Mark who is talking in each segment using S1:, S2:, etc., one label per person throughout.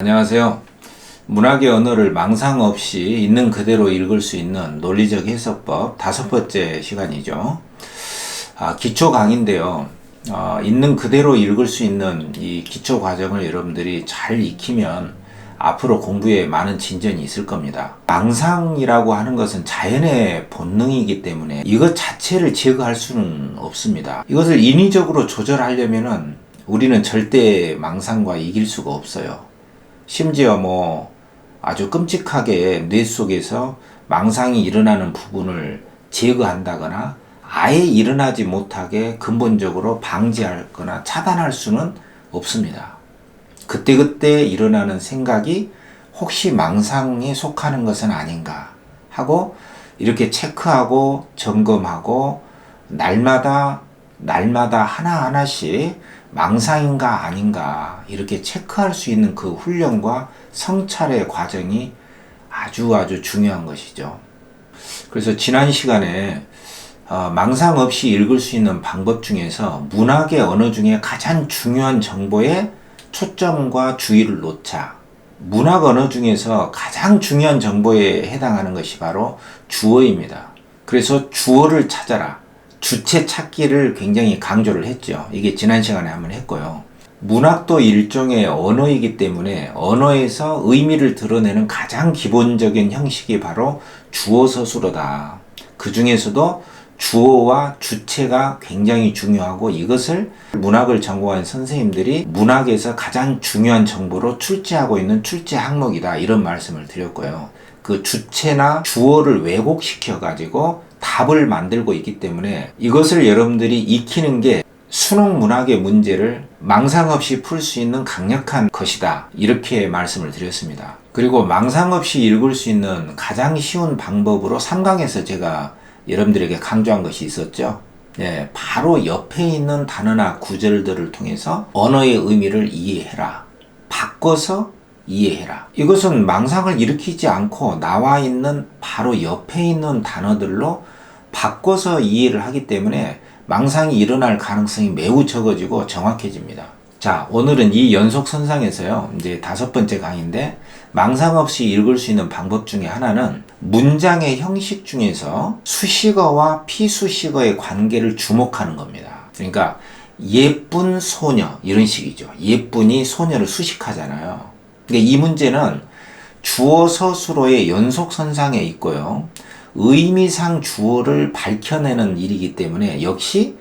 S1: 안녕하세요. 문학의 언어를 망상 없이 있는 그대로 읽을 수 있는 논리적 해석법 다섯 번째 시간이죠. 아, 기초 강의인데요. 어, 있는 그대로 읽을 수 있는 이 기초 과정을 여러분들이 잘 익히면 앞으로 공부에 많은 진전이 있을 겁니다. 망상이라고 하는 것은 자연의 본능이기 때문에 이것 자체를 제거할 수는 없습니다. 이것을 인위적으로 조절하려면은 우리는 절대 망상과 이길 수가 없어요. 심지어 뭐 아주 끔찍하게 뇌 속에서 망상이 일어나는 부분을 제거한다거나 아예 일어나지 못하게 근본적으로 방지하거나 차단할 수는 없습니다. 그때그때 일어나는 생각이 혹시 망상에 속하는 것은 아닌가 하고 이렇게 체크하고 점검하고 날마다 날마다 하나하나씩 망상인가 아닌가 이렇게 체크할 수 있는 그 훈련과 성찰의 과정이 아주 아주 중요한 것이죠. 그래서 지난 시간에 어, 망상 없이 읽을 수 있는 방법 중에서 문학의 언어 중에 가장 중요한 정보에 초점과 주의를 놓자. 문학 언어 중에서 가장 중요한 정보에 해당하는 것이 바로 주어입니다. 그래서 주어를 찾아라. 주체 찾기를 굉장히 강조를 했죠. 이게 지난 시간에 한번 했고요. 문학도 일종의 언어이기 때문에 언어에서 의미를 드러내는 가장 기본적인 형식이 바로 주어 서술어다. 그 중에서도 주어와 주체가 굉장히 중요하고 이것을 문학을 전공한 선생님들이 문학에서 가장 중요한 정보로 출제하고 있는 출제 항목이다. 이런 말씀을 드렸고요. 그 주체나 주어를 왜곡시켜 가지고 답을 만들고 있기 때문에 이것을 여러분들이 익히는 게 수능 문학의 문제를 망상 없이 풀 수 있는 강력한 것이다. 이렇게 말씀을 드렸습니다. 그리고 망상 없이 읽을 수 있는 가장 쉬운 방법으로 3강에서 제가 여러분들에게 강조한 것이 있었죠. 예, 바로 옆에 있는 단어나 구절들을 통해서 언어의 의미를 이해해라. 바꿔서 이해해라. 이것은 망상을 일으키지 않고 나와 있는 바로 옆에 있는 단어들로 바꿔서 이해를 하기 때문에 망상이 일어날 가능성이 매우 적어지고 정확해집니다. 자, 오늘은 이 연속선상에서요, 이제 다섯 번째 강의인데, 망상 없이 읽을 수 있는 방법 중에 하나는 문장의 형식 중에서 수식어와 피수식어의 관계를 주목하는 겁니다. 그러니까, 예쁜 소녀, 이런 식이죠. 예쁜이 소녀를 수식하잖아요. 그러니까 이 문제는 주어 서술어의 연속 선상에 있고요. 의미상 주어를 밝혀내는 일이기 때문에 역시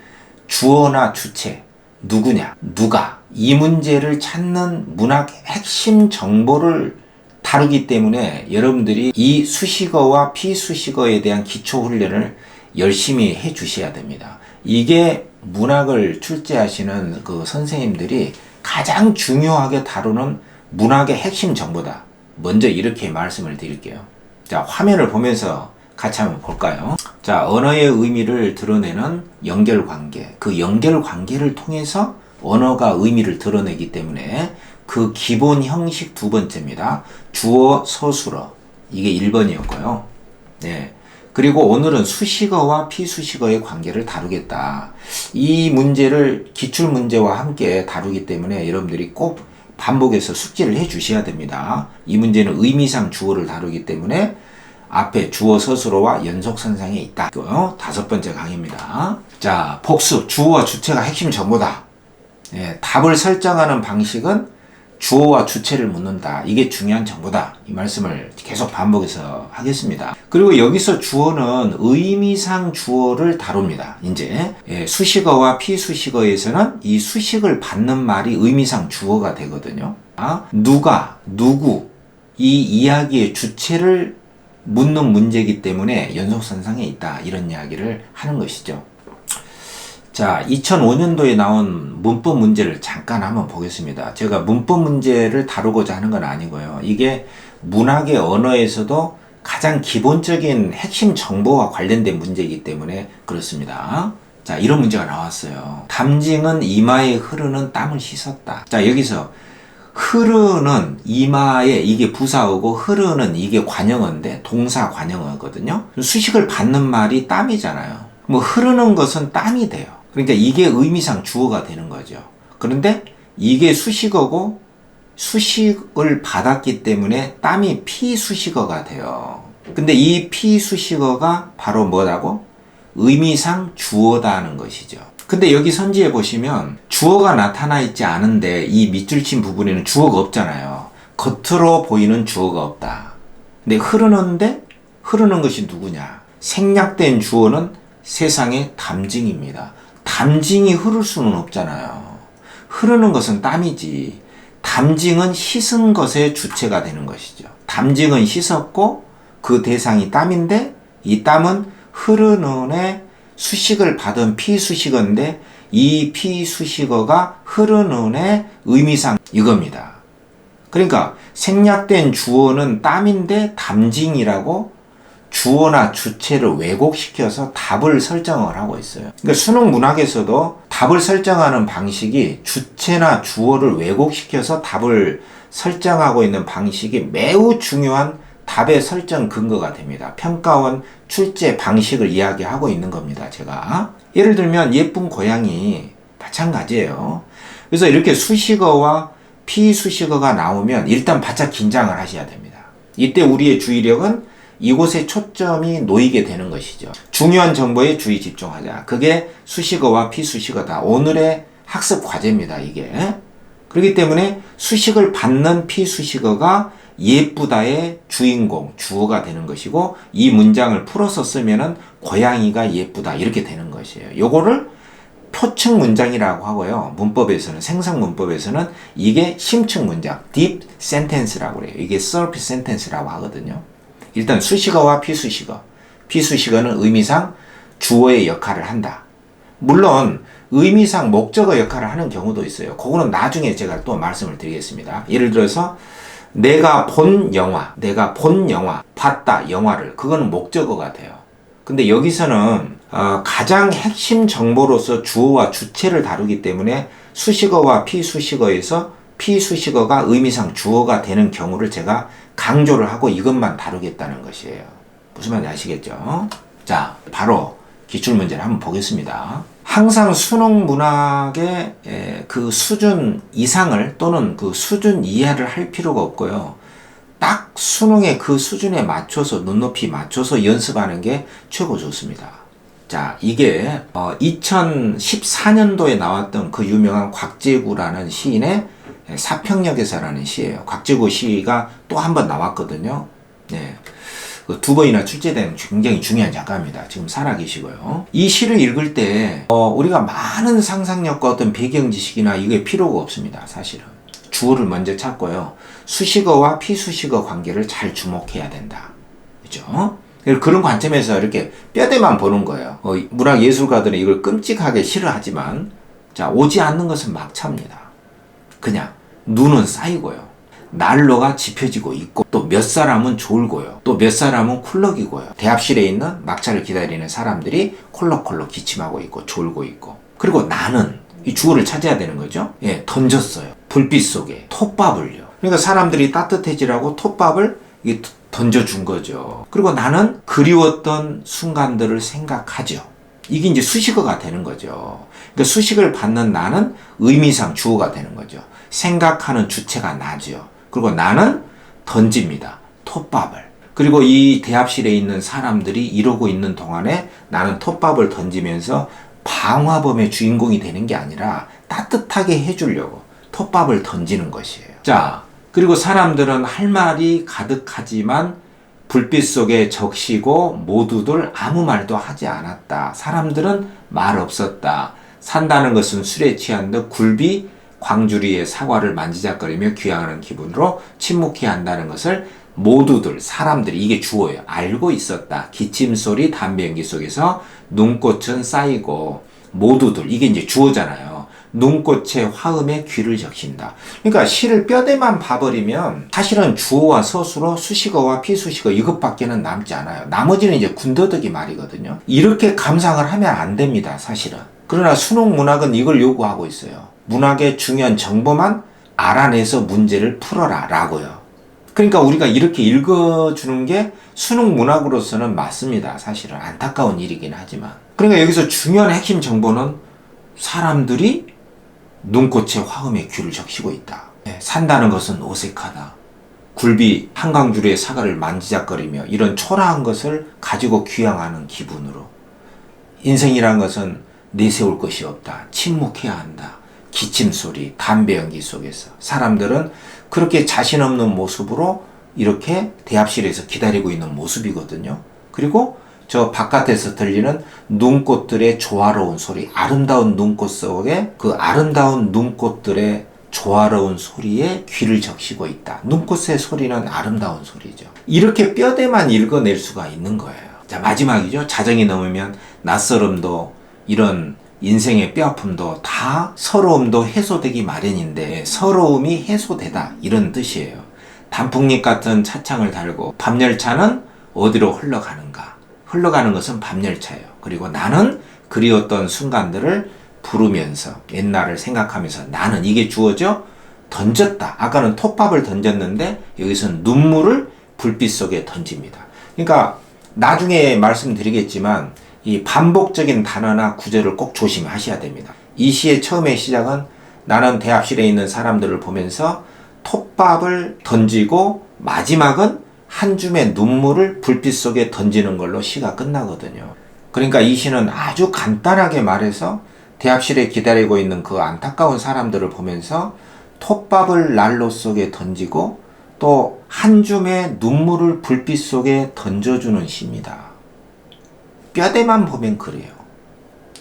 S1: 주어나 주체, 누구냐, 누가, 이 문제를 찾는 문학 핵심 정보를 다루기 때문에 여러분들이 이 수식어와 피수식어에 대한 기초 훈련을 열심히 해 주셔야 됩니다. 이게 문학을 출제하시는 그 선생님들이 가장 중요하게 다루는 문학의 핵심 정보다. 먼저 이렇게 말씀을 드릴게요. 자, 화면을 보면서 같이 한번 볼까요? 자, 언어의 의미를 드러내는 연결 관계. 그 연결 관계를 통해서 언어가 의미를 드러내기 때문에 그 기본 형식 두 번째입니다. 주어, 서술어. 이게 1번이었고요. 네. 그리고 오늘은 수식어와 피수식어의 관계를 다루겠다. 이 문제를 기출 문제와 함께 다루기 때문에 여러분들이 꼭 반복해서 숙지를 해 주셔야 됩니다. 이 문제는 의미상 주어를 다루기 때문에 앞에 주어 서술어와 연속선상에 있다. 다섯 번째 강의입니다. 자, 복수. 주어와 주체가 핵심 정보다. 예, 답을 설정하는 방식은 주어와 주체를 묻는다. 이게 중요한 정보다. 이 말씀을 계속 반복해서 하겠습니다. 그리고 여기서 주어는 의미상 주어를 다룹니다. 이제 예, 수식어와 피수식어에서는 이 수식을 받는 말이 의미상 주어가 되거든요. 아, 누가, 누구, 이 이야기의 주체를 묻는 문제이기 때문에 연속선상에 있다. 이런 이야기를 하는 것이죠. 자, 2005년도에 나온 문법 문제를 잠깐 한번 보겠습니다. 제가 문법 문제를 다루고자 하는 건 아니고요. 이게 문학의 언어에서도 가장 기본적인 핵심 정보와 관련된 문제이기 때문에 그렇습니다. 자, 이런 문제가 나왔어요. 담징은 이마에 흐르는 땀을 씻었다. 자, 여기서 흐르는 이마에 이게 부사어고 흐르는 이게 관형어인데 동사 관형어거든요. 수식을 받는 말이 땀이잖아요. 뭐 흐르는 것은 땀이 돼요. 그러니까 이게 의미상 주어가 되는 거죠. 그런데 이게 수식어고 수식을 받았기 때문에 땀이 피수식어가 돼요. 근데 이 피수식어가 바로 뭐라고? 의미상 주어다는 것이죠. 근데 여기 선지에 보시면 주어가 나타나 있지 않은데 이 밑줄 친 부분에는 주어가 없잖아요. 겉으로 보이는 주어가 없다. 근데 흐르는데 흐르는 것이 누구냐? 생략된 주어는 세상의 담징입니다. 담징이 흐를 수는 없잖아요. 흐르는 것은 땀이지. 담징은 씻은 것의 주체가 되는 것이죠. 담징은 씻었고 그 대상이 땀인데 이 땀은 흐르는 애 수식을 받은 피수식어인데 이 피수식어가 흐르는 애 의미상 이겁니다. 그러니까 생략된 주어는 땀인데 담징이라고 주어나 주체를 왜곡시켜서 답을 설정을 하고 있어요. 그러니까 수능 문학에서도 답을 설정하는 방식이 주체나 주어를 왜곡시켜서 답을 설정하고 있는 방식이 매우 중요한 답의 설정 근거가 됩니다. 평가원 출제 방식을 이야기하고 있는 겁니다. 제가 예를 들면 예쁜 고양이 마찬가지예요. 그래서 이렇게 수식어와 피수식어가 나오면 일단 바짝 긴장을 하셔야 됩니다. 이때 우리의 주의력은 이곳에 초점이 놓이게 되는 것이죠. 중요한 정보에 주의 집중하자. 그게 수식어와 피수식어다. 오늘의 학습 과제입니다. 이게. 그렇기 때문에 수식을 받는 피수식어가 예쁘다의 주인공, 주어가 되는 것이고 이 문장을 풀어서 쓰면은 고양이가 예쁘다 이렇게 되는 것이에요. 요거를 표층 문장이라고 하고요. 문법에서는 생성 문법에서는 이게 심층 문장, deep sentence라고 그래요. 이게 surface sentence라고 하거든요. 일단 수식어와 피수식어. 피수식어는 의미상 주어의 역할을 한다. 물론 의미상 목적어 역할을 하는 경우도 있어요. 그거는 나중에 제가 또 말씀을 드리겠습니다. 예를 들어서 내가 본 영화, 내가 본 영화, 봤다 영화를 그거는 목적어가 돼요. 근데 여기서는 어, 가장 핵심 정보로서 주어와 주체를 다루기 때문에 수식어와 피수식어에서 피수식어가 의미상 주어가 되는 경우를 제가 강조를 하고 이것만 다루겠다는 것이에요. 무슨 말인지 아시겠죠? 자, 바로 기출문제를 한번 보겠습니다. 항상 수능 문학의 그 수준 이상을 또는 그 수준 이하를 할 필요가 없고요. 딱 수능의 그 수준에 맞춰서 눈높이 맞춰서 연습하는 게 최고 좋습니다. 자, 이게 어 2014년도에 나왔던 그 유명한 곽재구라는 시인의 사평역에서라는 시예요. 곽재구 시가 또 한 번 나왔거든요. 네. 그두 번이나 출제된 굉장히 중요한 작가입니다. 지금 살아계시고요. 이 시를 읽을 때 어, 우리가 많은 상상력과 어떤 배경 지식이나 이게 필요가 없습니다. 사실은 주어를 먼저 찾고요. 수식어와 피수식어 관계를 잘 주목해야 된다. 그죠? 그런 관점에서 이렇게 뼈대만 보는 거예요. 어, 문학 예술가들은 이걸 끔찍하게 싫어하지만 자 오지 않는 것은 막차입니다. 그냥 눈은 쌓이고요. 난로가 지펴지고 있고 또 몇 사람은 졸고요. 또 몇 사람은 쿨럭이고요. 대합실에 있는 막차를 기다리는 사람들이 콜록콜록 기침하고 있고 졸고 있고 그리고 나는 이 주어를 찾아야 되는 거죠. 예, 던졌어요. 불빛 속에 톱밥을요. 그러니까 사람들이 따뜻해지라고 톱밥을 던져준 거죠. 그리고 나는 그리웠던 순간들을 생각하죠. 이게 이제 수식어가 되는 거죠. 그러니까 수식을 받는 나는 의미상 주어가 되는 거죠. 생각하는 주체가 나죠. 그리고 나는 던집니다. 톱밥을. 그리고 이 대합실에 있는 사람들이 이러고 있는 동안에 나는 톱밥을 던지면서 방화범의 주인공이 되는 게 아니라 따뜻하게 해주려고 톱밥을 던지는 것이에요. 자, 그리고 사람들은 할 말이 가득하지만 불빛 속에 적시고 모두들 아무 말도 하지 않았다. 사람들은 말 없었다. 산다는 것은 술에 취한 듯 굴비 광주리의 사과를 만지작거리며 귀향하는 기분으로 침묵해야 한다는 것을 모두들 사람들이 이게 주어예요. 알고 있었다. 기침 소리 담배 연기 속에서 눈꽃은 쌓이고 모두들 이게 이제 주어잖아요. 눈꽃의 화음에 귀를 적신다. 그러니까 시를 뼈대만 봐버리면 사실은 주어와 서술어, 수식어와 피수식어 이것밖에는 남지 않아요. 나머지는 이제 군더더기 말이거든요. 이렇게 감상을 하면 안 됩니다. 사실은. 그러나 수능 문학은 이걸 요구하고 있어요. 문학의 중요한 정보만 알아내서 문제를 풀어라 라고요. 그러니까 우리가 이렇게 읽어주는 게 수능 문학으로서는 맞습니다. 사실은 안타까운 일이긴 하지만. 그러니까 여기서 중요한 핵심 정보는 사람들이 눈꽃의 화음에 귀를 적시고 있다. 예, 산다는 것은 어색하다. 굴비 한강줄의 사과를 만지작거리며 이런 초라한 것을 가지고 귀향하는 기분으로 인생이란 것은 내세울 것이 없다. 침묵해야 한다. 기침 소리, 담배 연기 속에서 사람들은 그렇게 자신 없는 모습으로 이렇게 대합실에서 기다리고 있는 모습이거든요. 그리고 저 바깥에서 들리는 눈꽃들의 조화로운 소리, 아름다운 눈꽃 속에 그 아름다운 눈꽃들의 조화로운 소리에 귀를 적시고 있다. 눈꽃의 소리는 아름다운 소리죠. 이렇게 뼈대만 읽어낼 수가 있는 거예요. 자, 마지막이죠. 자정이 넘으면 낯설음도 이런 인생의 뼈아픔도 다 서러움도 해소되기 마련인데 서러움이 해소되다 이런 뜻이에요. 단풍잎 같은 차창을 달고 밤열차는 어디로 흘러가는가? 흘러가는 것은 밤열차예요. 그리고 나는 그리웠던 순간들을 부르면서 옛날을 생각하면서 나는 이게 주어져 던졌다. 아까는 톱밥을 던졌는데 여기서는 눈물을 불빛 속에 던집니다. 그러니까 나중에 말씀드리겠지만 이 반복적인 단어나 구절을 꼭 조심하셔야 됩니다. 이 시의 처음의 시작은 나는 대합실에 있는 사람들을 보면서 톱밥을 던지고 마지막은 한 줌의 눈물을 불빛 속에 던지는 걸로 시가 끝나거든요. 그러니까 이 시는 아주 간단하게 말해서 대합실에 기다리고 있는 그 안타까운 사람들을 보면서 톱밥을 난로 속에 던지고 또 한 줌의 눈물을 불빛 속에 던져주는 시입니다. 뼈대만 보면 그래요.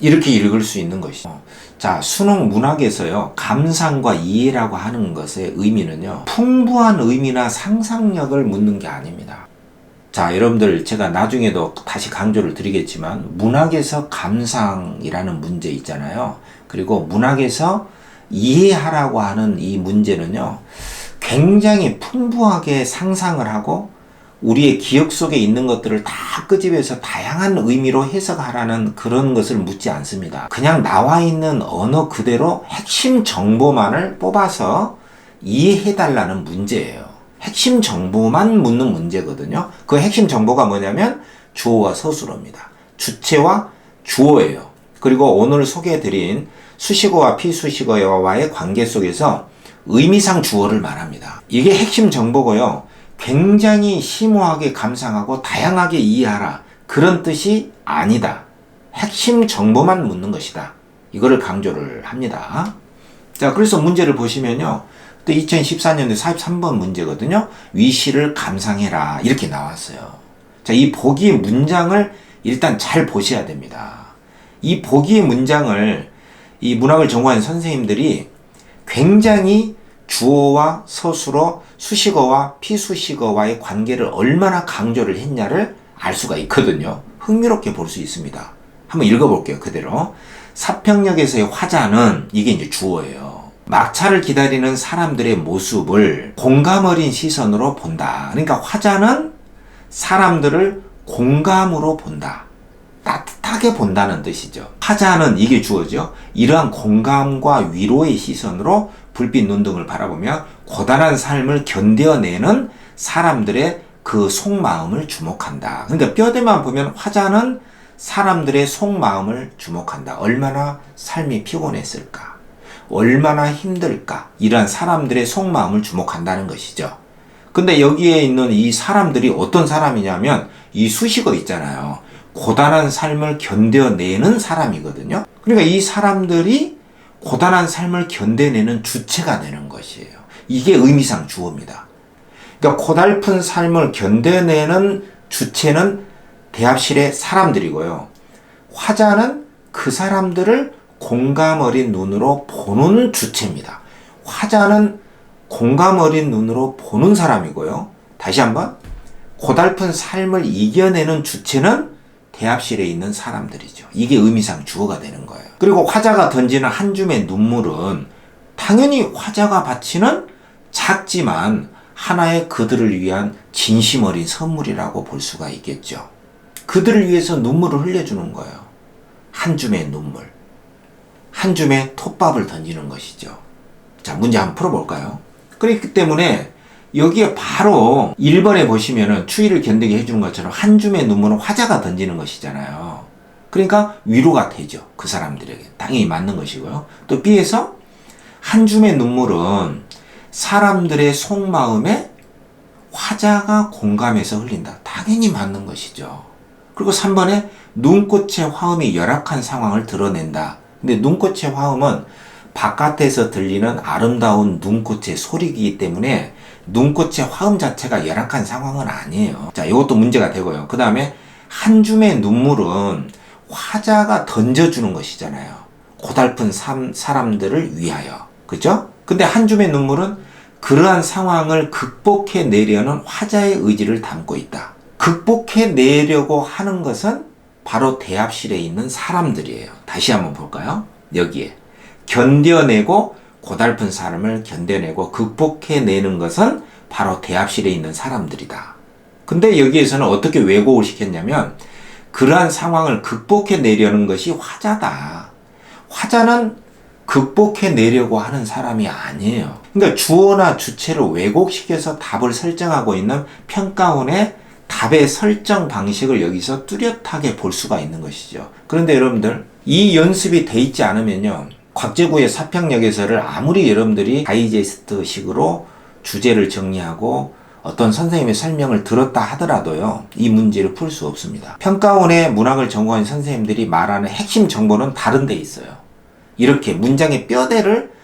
S1: 이렇게 읽을 수 있는 것이죠. 자, 수능 문학에서요, 감상과 이해라고 하는 것의 의미는요, 풍부한 의미나 상상력을 묻는 게 아닙니다. 자, 여러분들 제가 나중에도 다시 강조를 드리겠지만, 문학에서 감상이라는 문제 있잖아요. 그리고 문학에서 이해하라고 하는 이 문제는요, 굉장히 풍부하게 상상을 하고, 우리의 기억 속에 있는 것들을 다 끄집어서 다양한 의미로 해석하라는 그런 것을 묻지 않습니다. 그냥 나와 있는 언어 그대로 핵심 정보만을 뽑아서 이해해달라는 문제예요. 핵심 정보만 묻는 문제거든요. 그 핵심 정보가 뭐냐면 주어와 서술어입니다. 주체와 주어예요. 그리고 오늘 소개해드린 수식어와 피수식어와의 관계 속에서 의미상 주어를 말합니다. 이게 핵심 정보고요. 굉장히 심오하게 감상하고 다양하게 이해하라. 그런 뜻이 아니다. 핵심 정보만 묻는 것이다. 이거를 강조를 합니다. 자, 그래서 문제를 보시면요. 또 2014년도 43번 문제거든요. 위시를 감상해라. 이렇게 나왔어요. 자, 이 보기의 문장을 일단 잘 보셔야 됩니다. 이 보기의 문장을 이 문학을 전공한 선생님들이 굉장히 주어와 서술어, 수식어와 피수식어와의 관계를 얼마나 강조를 했냐를 알 수가 있거든요. 흥미롭게 볼 수 있습니다. 한번 읽어볼게요. 그대로. 사평역에서의 화자는 이게 이제 주어예요. 막차를 기다리는 사람들의 모습을 공감 어린 시선으로 본다. 그러니까 화자는 사람들을 공감으로 본다. 따뜻하게 본다는 뜻이죠. 화자는 이게 주어죠. 이러한 공감과 위로의 시선으로 불빛 눈 등을 바라보며 고단한 삶을 견뎌내는 사람들의 그 속마음을 주목한다. 그러니까 뼈대만 보면 화자는 사람들의 속마음을 주목한다. 얼마나 삶이 피곤했을까? 얼마나 힘들까? 이러한 사람들의 속마음을 주목한다는 것이죠. 근데 여기에 있는 이 사람들이 어떤 사람이냐면 이 수식어 있잖아요. 고단한 삶을 견뎌내는 사람이거든요. 그러니까 이 사람들이 고단한 삶을 견뎌내는 주체가 되는 것이에요. 이게 의미상 주어입니다. 그러니까 고달픈 삶을 견뎌내는 주체는 대합실의 사람들이고요. 화자는 그 사람들을 공감 어린 눈으로 보는 주체입니다. 화자는 공감 어린 눈으로 보는 사람이고요. 다시 한번 고달픈 삶을 이겨내는 주체는 대합실에 있는 사람들이죠. 이게 의미상 주어가 되는 거예요. 그리고 화자가 던지는 한 줌의 눈물은 당연히 화자가 바치는 작지만 하나의 그들을 위한 진심 어린 선물이라고 볼 수가 있겠죠. 그들을 위해서 눈물을 흘려주는 거예요. 한 줌의 눈물. 한 줌의 톱밥을 던지는 것이죠. 자, 문제 한번 풀어볼까요? 그렇기 때문에 여기에 바로 1번에 보시면은 추위를 견디게 해주는 것처럼 한 줌의 눈물은 화자가 던지는 것이잖아요. 그러니까 위로가 되죠. 그 사람들에게. 당연히 맞는 것이고요. 또 B에서 한 줌의 눈물은 사람들의 속마음에 화자가 공감해서 흘린다. 당연히 맞는 것이죠. 그리고 3번에 눈꽃의 화음이 열악한 상황을 드러낸다. 근데 눈꽃의 화음은 바깥에서 들리는 아름다운 눈꽃의 소리이기 때문에 눈꽃의 화음 자체가 열악한 상황은 아니에요. 자, 이것도 문제가 되고요. 그 다음에 한 줌의 눈물은 화자가 던져주는 것이잖아요. 고달픈 삶, 사람들을 위하여. 그죠? 근데 한 줌의 눈물은 그러한 상황을 극복해 내려는 화자의 의지를 담고 있다. 극복해 내려고 하는 것은 바로 대합실에 있는 사람들이에요. 다시 한번 볼까요? 여기에. 견뎌내고 고달픈 사람을 견뎌내고 극복해 내는 것은 바로 대합실에 있는 사람들이다. 근데 여기에서는 어떻게 왜곡을 시켰냐면 그러한 상황을 극복해 내려는 것이 화자다. 화자는 극복해 내려고 하는 사람이 아니에요. 그러니까 주어나 주체를 왜곡시켜서 답을 설정하고 있는 평가원의 답의 설정 방식을 여기서 뚜렷하게 볼 수가 있는 것이죠. 그런데 여러분들, 이 연습이 돼 있지 않으면요. 곽재구의 사평역에서를 아무리 여러분들이 다이제스트 식으로 주제를 정리하고 어떤 선생님의 설명을 들었다 하더라도요, 이 문제를 풀 수 없습니다. 평가원의 문학을 전공한 선생님들이 말하는 핵심 정보는 다른 데 있어요. 이렇게 문장의 뼈대를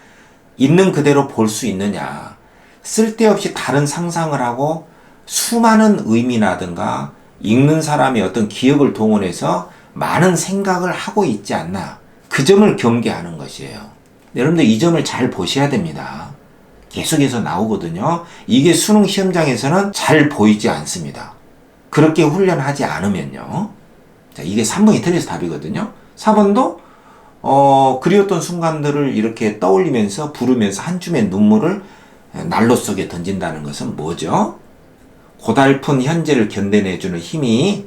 S1: 있는 그대로 볼 수 있느냐. 쓸데없이 다른 상상을 하고 수많은 의미라든가 읽는 사람의 어떤 기억을 동원해서 많은 생각을 하고 있지 않나. 그 점을 경계하는 것이에요. 여러분들 이 점을 잘 보셔야 됩니다. 계속해서 나오거든요. 이게 수능 시험장에서는 잘 보이지 않습니다. 그렇게 훈련하지 않으면요. 자, 이게 3번이 틀려서 답이거든요. 4번도 어, 그리웠던 순간들을 이렇게 떠올리면서 부르면서 한 줌의 눈물을 난로 속에 던진다는 것은 뭐죠? 고달픈 현재를 견뎌내주는 힘이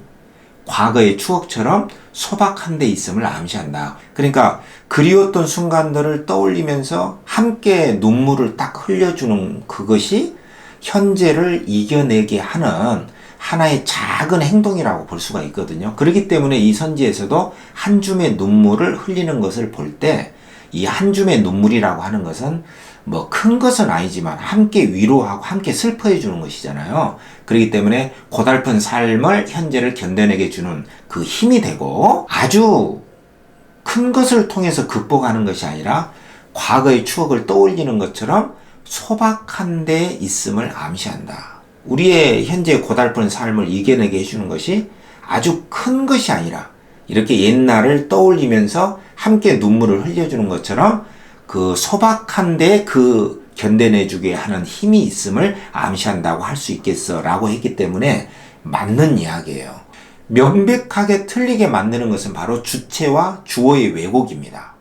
S1: 과거의 추억처럼 소박한 데 있음을 암시한다. 그러니까 그리웠던 순간들을 떠올리면서 함께 눈물을 딱 흘려주는 그것이 현재를 이겨내게 하는 하나의 작은 행동이라고 볼 수가 있거든요. 그렇기 때문에 이 선지에서도 한 줌의 눈물을 흘리는 것을 볼 때 이 한 줌의 눈물이라고 하는 것은 뭐 큰 것은 아니지만 함께 위로하고 함께 슬퍼해 주는 것이잖아요. 그렇기 때문에 고달픈 삶을 현재를 견뎌내게 주는 그 힘이 되고 아주 큰 것을 통해서 극복하는 것이 아니라 과거의 추억을 떠올리는 것처럼 소박한 데 있음을 암시한다. 우리의 현재 고달픈 삶을 이겨내게 해주는 것이 아주 큰 것이 아니라 이렇게 옛날을 떠올리면서 함께 눈물을 흘려주는 것처럼 그 소박한데 그 견뎌내주게 하는 힘이 있음을 암시한다고 할 수 있겠어 라고 했기 때문에 맞는 이야기예요. 명백하게 틀리게 만드는 것은 바로 주체와 주어의 왜곡입니다.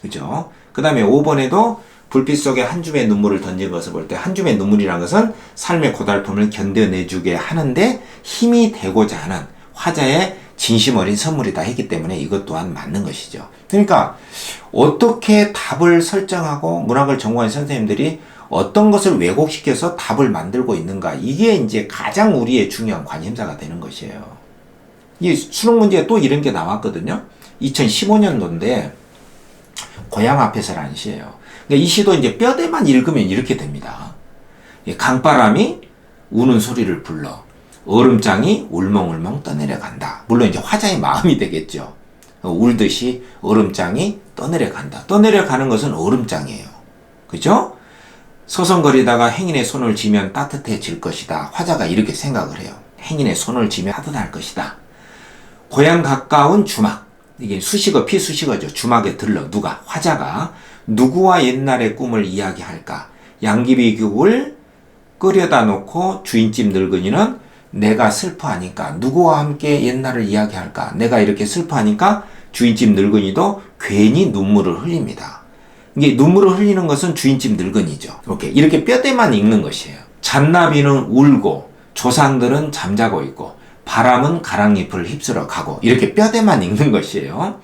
S1: 그죠? 그 다음에 5번에도 불빛 속에 한 줌의 눈물을 던진 것을 볼 때 한 줌의 눈물이라는 것은 삶의 고달픔을 견뎌내주게 하는데 힘이 되고자 하는 화자의 진심 어린 선물이다 했기 때문에 이것 또한 맞는 것이죠. 그러니까 어떻게 답을 설정하고 문학을 전공한 선생님들이 어떤 것을 왜곡시켜서 답을 만들고 있는가 이게 이제 가장 우리의 중요한 관심사가 되는 것이에요. 이 수능 문제에 또 이런 게 나왔거든요. 2015년도인데 고향 앞에서라는 시예요. 그러니까 이 시도 이제 뼈대만 읽으면 이렇게 됩니다. 강바람이 우는 소리를 불러 얼음장이 울멍울멍 떠내려간다. 물론 이제 화자의 마음이 되겠죠. 울듯이 얼음장이 떠내려간다. 떠내려가는 것은 얼음장이에요. 그죠? 서성거리다가 행인의 손을 쥐면 따뜻해질 것이다. 화자가 이렇게 생각을 해요. 행인의 손을 쥐면 따뜻할 것이다. 고향 가까운 주막. 이게 수식어, 피수식어죠. 주막에 들러. 누가? 화자가 누구와 옛날의 꿈을 이야기할까? 양귀비국을 끓여다 놓고 주인집 늙은이는 내가 슬퍼하니까 누구와 함께 옛날을 이야기할까? 내가 이렇게 슬퍼하니까 주인집 늙은이도 괜히 눈물을 흘립니다. 이게 눈물을 흘리는 것은 주인집 늙은이죠. 이렇게 이렇게 뼈대만 읽는 것이에요. 잔나비는 울고 조상들은 잠자고 있고 바람은 가랑잎을 휩쓸어 가고 이렇게 뼈대만 읽는 것이에요.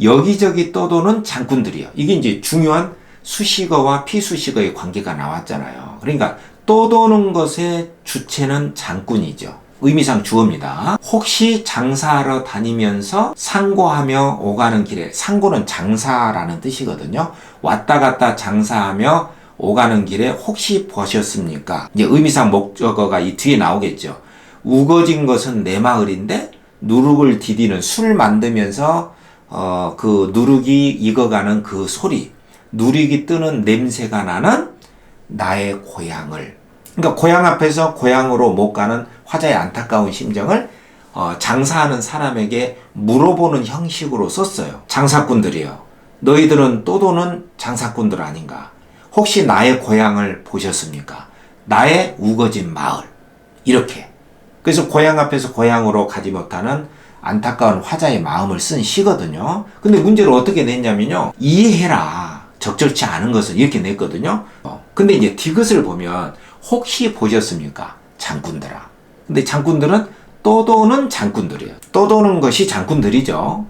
S1: 여기저기 떠도는 장군들이요. 이게 이제 중요한 수식어와 피수식어의 관계가 나왔잖아요. 그러니까 떠도는 것의 주체는 장군이죠. 의미상 주어입니다. 혹시 장사하러 다니면서 상고하며 오가는 길에 상고는 장사라는 뜻이거든요. 왔다 갔다 장사하며 오가는 길에 혹시 보셨습니까? 이제 의미상 목적어가 이 뒤에 나오겠죠. 우거진 것은 내 마을인데 누룩을 디디는 술 만들면서 어, 그 누룩이 익어가는 그 소리, 누룩이 뜨는 냄새가 나는 나의 고향을. 그러니까 고향 앞에서 고향으로 못 가는 화자의 안타까운 심정을 어, 장사하는 사람에게 물어보는 형식으로 썼어요. 장사꾼들이요. 너희들은 또 도는 장사꾼들 아닌가? 혹시 나의 고향을 보셨습니까? 나의 우거진 마을. 이렇게. 그래서 고향 앞에서 고향으로 가지 못하는 안타까운 화자의 마음을 쓴 시거든요. 근데 문제를 어떻게 냈냐면요. 이해해라. 적절치 않은 것을 이렇게 냈거든요. 어, 근데 이제 디귿을 보면 혹시 보셨습니까? 장군들아. 근데 장군들은 떠도는 장군들이에요. 떠도는 것이 장군들이죠.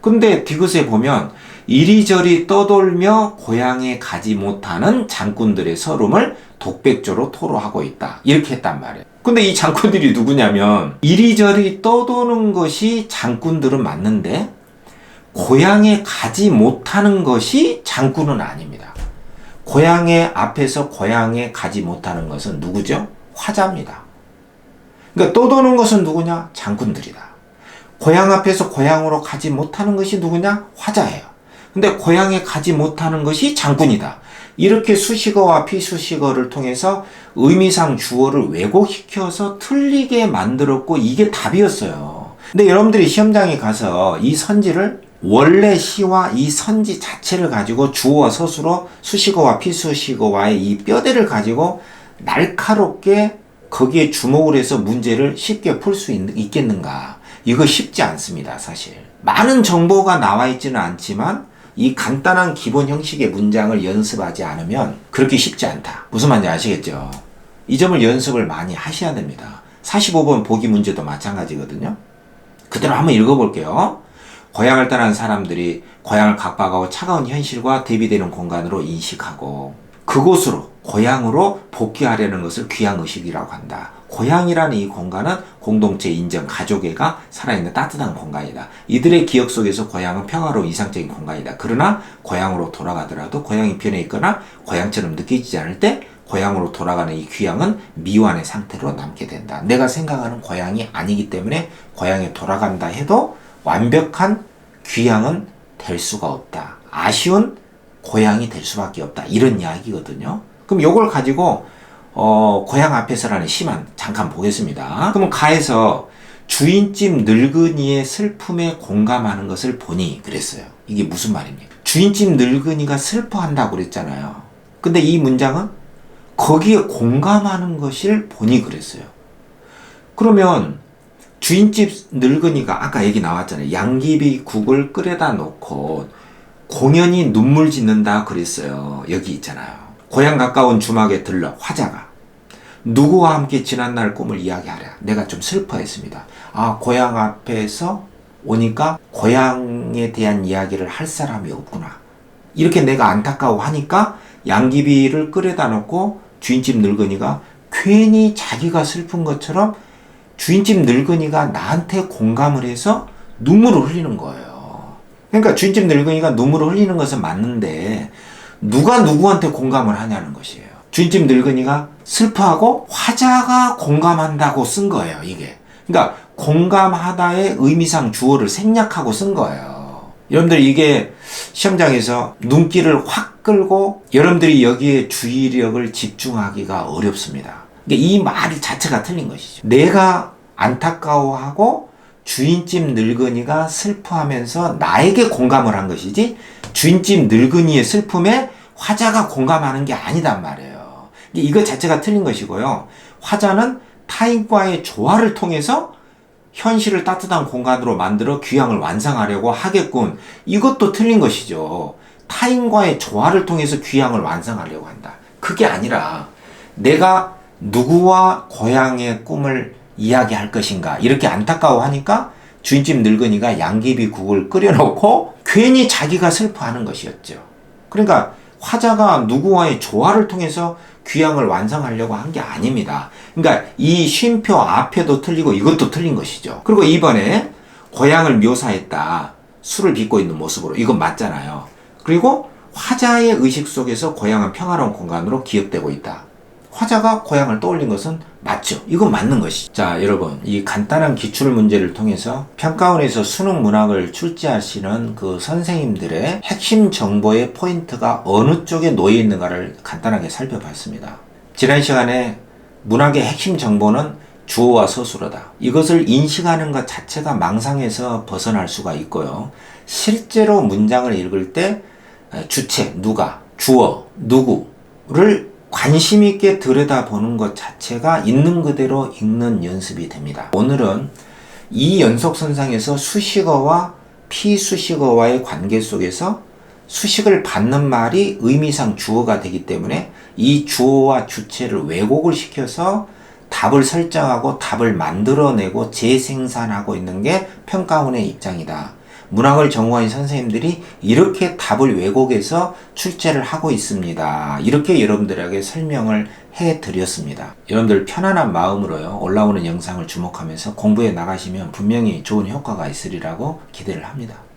S1: 근데 디귿에 보면 이리저리 떠돌며 고향에 가지 못하는 장군들의 서름을 독백조로 토로하고 있다. 이렇게 했단 말이에요. 근데 이 장군들이 누구냐면 이리저리 떠도는 것이 장군들은 맞는데 고향에 가지 못하는 것이 장군은 아닙니다. 고향의 앞에서 고향에 가지 못하는 것은 누구죠? 화자입니다. 그러니까 떠도는 것은 누구냐? 장군들이다. 고향 앞에서 고향으로 가지 못하는 것이 누구냐? 화자예요. 근데 고향에 가지 못하는 것이 장군이다. 이렇게 수식어와 피수식어를 통해서 의미상 주어를 왜곡시켜서 틀리게 만들었고 이게 답이었어요. 근데 여러분들이 시험장에 가서 이 선지를 원래 시와 이 선지 자체를 가지고 주어와 서술어 수식어와 피수식어와의 이 뼈대를 가지고 날카롭게 거기에 주목을 해서 문제를 쉽게 풀 수 있겠는가? 이거 쉽지 않습니다, 사실. 많은 정보가 나와 있지는 않지만 이 간단한 기본 형식의 문장을 연습하지 않으면 그렇게 쉽지 않다. 무슨 말인지 아시겠죠? 이 점을 연습을 많이 하셔야 됩니다. 45번 보기 문제도 마찬가지거든요. 그대로 한번 읽어볼게요. 고향을 떠난 사람들이 고향을 각박하고 차가운 현실과 대비되는 공간으로 인식하고 그곳으로 고향으로 복귀하려는 것을 귀향의식이라고 한다. 고향이라는 이 공간은 공동체 인정, 가족애가 살아있는 따뜻한 공간이다. 이들의 기억 속에서 고향은 평화로 이상적인 공간이다. 그러나 고향으로 돌아가더라도 고향이 변해 있거나 고향처럼 느껴지지 않을 때 고향으로 돌아가는 이 귀향은 미완의 상태로 남게 된다. 내가 생각하는 고향이 아니기 때문에 고향에 돌아간다 해도 완벽한 귀향은 될 수가 없다. 아쉬운 고향이 될 수밖에 없다. 이런 이야기거든요. 그럼 요걸 가지고 어, 고향 앞에서라는 시만 잠깐 보겠습니다. 그러면 가에서 주인집 늙은이의 슬픔에 공감하는 것을 보니 그랬어요. 이게 무슨 말입니까? 주인집 늙은이가 슬퍼한다고 그랬잖아요. 근데 이 문장은 거기에 공감하는 것을 보니 그랬어요. 그러면 주인집 늙은이가 아까 얘기 나왔잖아요. 양귀비 국을 끓여다 놓고 공연히 눈물 짓는다 그랬어요. 여기 있잖아요. 고향 가까운 주막에 들러 화자가 누구와 함께 지난날 꿈을 이야기하랴. 내가 좀 슬퍼했습니다. 아, 고향 앞에서 오니까 고향에 대한 이야기를 할 사람이 없구나. 이렇게 내가 안타까워 하니까 양귀비를 끓여다 놓고 주인집 늙은이가 괜히 자기가 슬픈 것처럼 주인집 늙은이가 나한테 공감을 해서 눈물을 흘리는 거예요. 그러니까 주인집 늙은이가 눈물을 흘리는 것은 맞는데 누가 누구한테 공감을 하냐는 것이에요. 주인집 늙은이가 슬퍼하고 화자가 공감한다고 쓴 거예요, 이게. 그러니까 공감하다의 의미상 주어를 생략하고 쓴 거예요. 여러분들 이게 시험장에서 눈길을 확 끌고 여러분들이 여기에 주의력을 집중하기가 어렵습니다. 이 말이 자체가 틀린 것이죠. 내가 안타까워하고 주인집 늙은이가 슬퍼하면서 나에게 공감을 한 것이지 주인집 늙은이의 슬픔에 화자가 공감하는 게 아니단 말이에요. 이거 자체가 틀린 것이고요. 화자는 타인과의 조화를 통해서 현실을 따뜻한 공간으로 만들어 귀향을 완성하려고 하겠군. 이것도 틀린 것이죠. 타인과의 조화를 통해서 귀향을 완성하려고 한다. 그게 아니라 내가 누구와 고향의 꿈을 이야기할 것인가 이렇게 안타까워 하니까 주인집 늙은이가 양귀비 국을 끓여놓고 괜히 자기가 슬퍼하는 것이었죠. 그러니까 화자가 누구와의 조화를 통해서 귀향을 완성하려고 한 게 아닙니다. 그러니까 이 쉼표 앞에도 틀리고 이것도 틀린 것이죠. 그리고 이번에 고향을 묘사했다. 술을 빚고 있는 모습으로. 이건 맞잖아요. 그리고 화자의 의식 속에서 고향은 평화로운 공간으로 기억되고 있다. 화자가 고향을 떠올린 것은 맞죠. 이건 맞는 것이죠. 자, 여러분, 이 간단한 기출 문제를 통해서 평가원에서 수능 문학을 출제하시는 그 선생님들의 핵심 정보의 포인트가 어느 쪽에 놓여 있는가를 간단하게 살펴봤습니다. 지난 시간에 문학의 핵심 정보는 주어와 서술어다. 이것을 인식하는 것 자체가 망상에서 벗어날 수가 있고요. 실제로 문장을 읽을 때 주체, 누가, 주어, 누구를 관심 있게 들여다보는 것 자체가 있는 그대로 읽는 연습이 됩니다. 오늘은 이 연속선상에서 수식어와 피수식어와의 관계 속에서 수식을 받는 말이 의미상 주어가 되기 때문에 이 주어와 주체를 왜곡을 시켜서 답을 설정하고 답을 만들어내고 재생산하고 있는 게 평가원의 입장이다. 문학을 전공한 선생님들이 이렇게 답을 왜곡해서 출제를 하고 있습니다. 이렇게 여러분들에게 설명을 해 드렸습니다. 여러분들 편안한 마음으로요. 올라오는 영상을 주목하면서 공부해 나가시면 분명히 좋은 효과가 있으리라고 기대를 합니다.